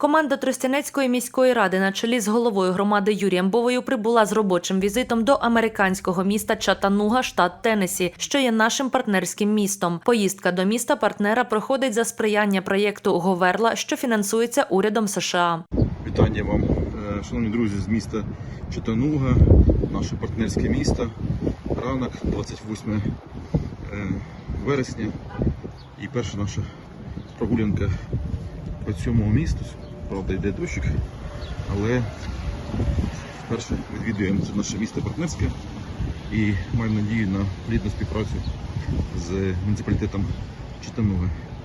Команда Тростянецької міської ради на чолі з головою громади Юрієм Бовою прибула з робочим візитом до американського міста Чатануга, штат Теннесі, що є нашим партнерським містом. Поїздка до міста партнера проходить за сприяння проєкту Говерла, що фінансується урядом США. Вітання вам, е, шановні друзі, з міста Читануга, наше партнерське місто. Ранок, 28 е, вересня. І перша наша прогулянка по цьому місту. Правда, йде дощик, але вперше відвідуємо це наше місто партнерське і маємо надію на плідну співпрацю з муніципалітетом Читануга.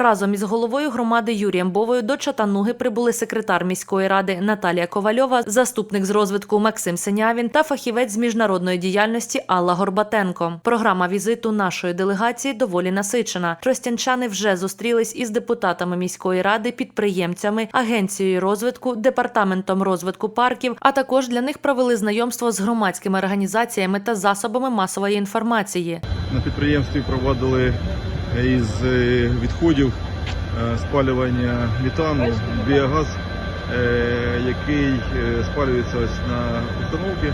Разом із головою громади Юрієм Бовою до Чатануги прибули секретар міської ради Наталія Ковальова, заступник з розвитку Максим Синявін та фахівець з міжнародної діяльності Алла Горбатенко. Програма візиту нашої делегації доволі насичена. Тростянчани вже зустрілись із депутатами міської ради, підприємцями, агенцією розвитку, департаментом розвитку парків. А також для них провели знайомство з громадськими організаціями та засобами масової інформації. На підприємстві проводили із е, відходів е, спалювання метану біогаз, е, який е, спалюється ось на установці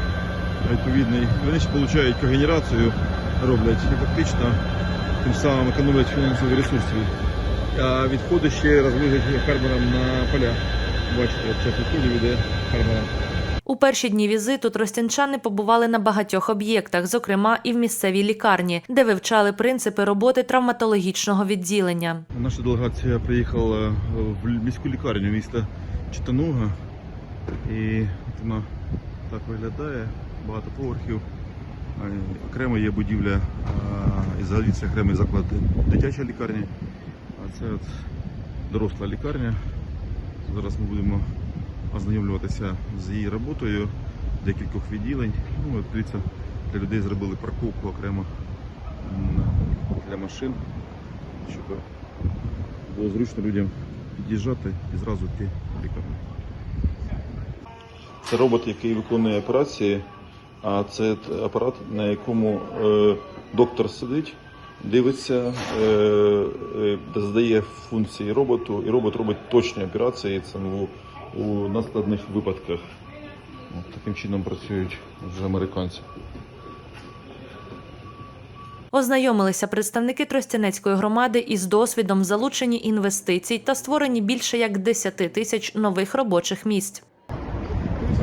відповідний. Вони ще отримують когенерацію, роблять і фактично тим самим економлять фінансові ресурси. А відходи ще розвозять фермерам на поля. Бачите, час відходів іде фермерам. У перші дні візиту тростянчани побували на багатьох об'єктах, зокрема і в місцевій лікарні, де вивчали принципи роботи травматологічного відділення. Наша делегація приїхала в міську лікарню міста Читануга. І от вона так виглядає, багато поверхів. Е, Окремо є будівля і взагалі це окремий заклад дитяча лікарня. А це от доросла лікарня. Зараз ми будемо ознайомлюватися з її роботою, декількох відділень. Ну, дивіться, для людей зробили парковку окремо для машин, щоб було зручно людям під'їжджати і зразу йти в лікарню. Це робот, який виконує операції, а це апарат, на якому е, доктор сидить, дивиться, е, е, здає функції роботу, і робот робить точні операції це у, у наскладних випадках. От таким чином працюють вже американці. Ознайомилися представники Тростянецької громади із досвідом в залученні інвестицій та створенні більше як 10 тисяч нових робочих місць.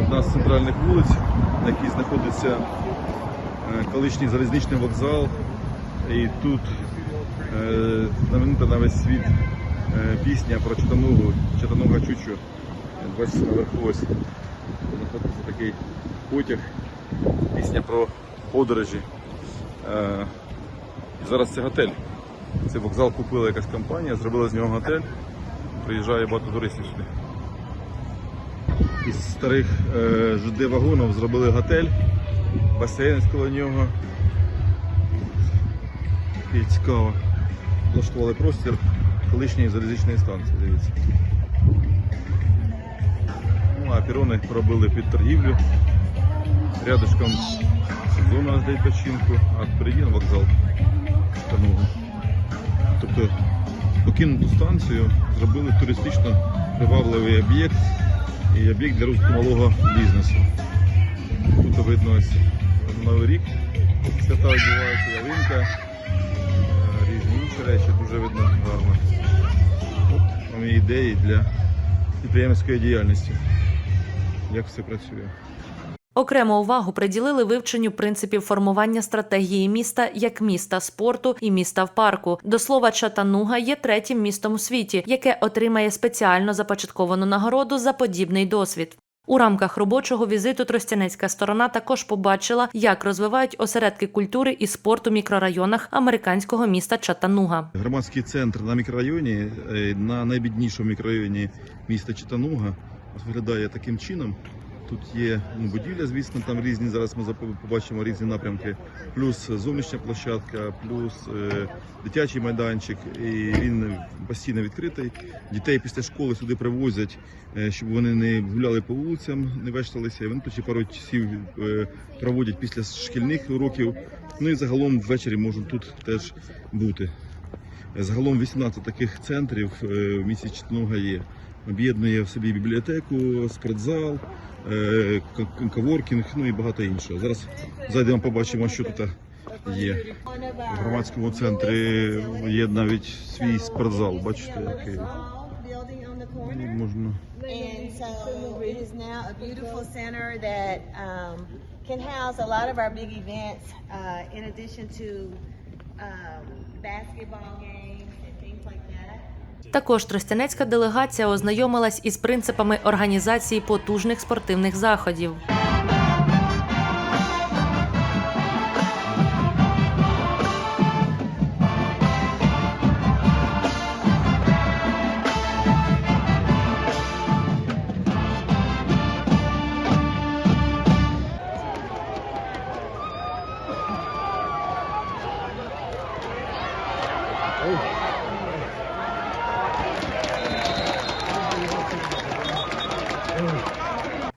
Одна з центральних вулиць, на якій знаходиться е, колишній залізничний вокзал. І тут е, знаменита на весь світ е, пісня про Читанугу, Читануга Чучу. Бачите, наверху ось знаходиться такий потяг, пісня про подорожі. Е, і зараз це готель. Цей вокзал купила якась компанія, зробила з нього готель. Приїжджає багато туристів сюди із старих е, ЖД вагонів зробили готель, басейн коло нього. І цікаво. Влаштували простір колишньої залізничної станції, дивіться. А пірони поробили під торгівлю. Рядышком зона для відпочинку, а впереді вокзал. Тобто покинуту станцію зробили туристично привабливий об'єкт і об'єкт для малого бізнесу. Тут видно ось Новий рік, свята відбуваються, ялинка, е, різні інші речі, дуже видно гарно. От вам ідеї для підприємницької діяльності, як все працює. Окрему увагу приділили вивченню принципів формування стратегії міста як міста спорту і міста в парку. До слова, Чатануга є третім містом у світі, яке отримає спеціально започатковану нагороду за подібний досвід. У рамках робочого візиту Тростянецька сторона також побачила, як розвивають осередки культури і спорту в мікрорайонах американського міста Чатануга. Громадський центр на мікрорайоні, е, на найбіднішому мікрорайоні міста Читануга, ось виглядає таким чином. Тут є ну, будівля, звісно, там різні. Зараз ми побачимо різні напрямки. Плюс зовнішня площадка, плюс е, дитячий майданчик. І він постійно відкритий. Дітей після школи сюди привозять, е, щоб вони не гуляли по вулицям, не вешталися. І Вони тут пару часів е, проводять після шкільних уроків. Ну і загалом ввечері можуть тут теж бути. Загалом 18 таких центрів е, в місті Читануга є. Об'єднує в собі бібліотеку, спортзал, е, коворкінг, ну і багато іншого. Зараз зайдемо, побачимо, що тут є. В громадському центрі є навіть свій спортзал. Бачите, який можна. And so it is now a beautiful center um, can house a lot of our big events uh, in addition to um, basketball games and things like that. Також тростянецька делегація ознайомилась із принципами організації потужних спортивних заходів.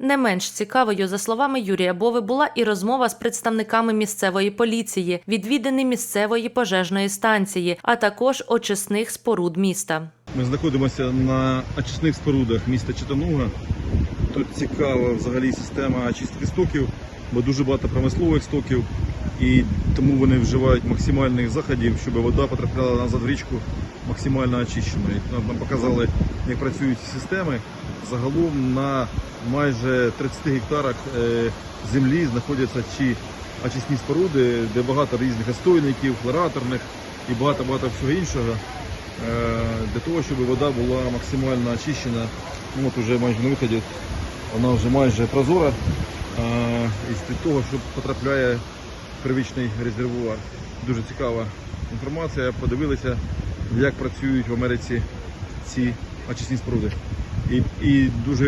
Не менш цікавою, за словами Юрія Бови, була і розмова з представниками місцевої поліції, відвідини місцевої пожежної станції, а також очисних споруд міста. Ми знаходимося на очисних спорудах міста Читануга. Тут цікава взагалі система очистки стоків, бо дуже багато промислових стоків, і тому вони вживають максимальних заходів, щоб вода потрапляла назад в річку максимально очищеною. Нам показали, як працюють ці системи. Загалом на майже 30 гектарах е, землі знаходяться ці очисні споруди, де багато різних остойників, хлораторних і багато-багато всього іншого. Е, для того, щоб вода була максимально очищена. Ну, от уже майже на виході вона вже майже прозора. Е, І з того, що потрапляє в первичний резервуар. Дуже цікава інформація. Подивилися, як працюють в Америці ці очисні споруди. І, і дуже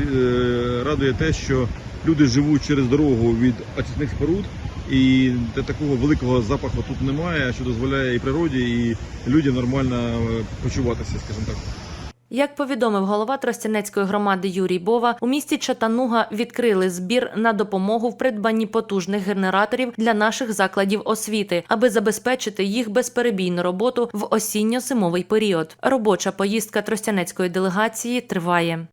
е, радує те, що люди живуть через дорогу від очисних споруд, і та- такого великого запаху тут немає, що дозволяє і природі, і людям нормально е, почуватися, скажімо так. Як повідомив голова Тростянецької громади Юрій Бова, у місті Чатануга відкрили збір на допомогу в придбанні потужних генераторів для наших закладів освіти, аби забезпечити їх безперебійну роботу в осінньо-зимовий період. Робоча поїздка Тростянецької делегації триває.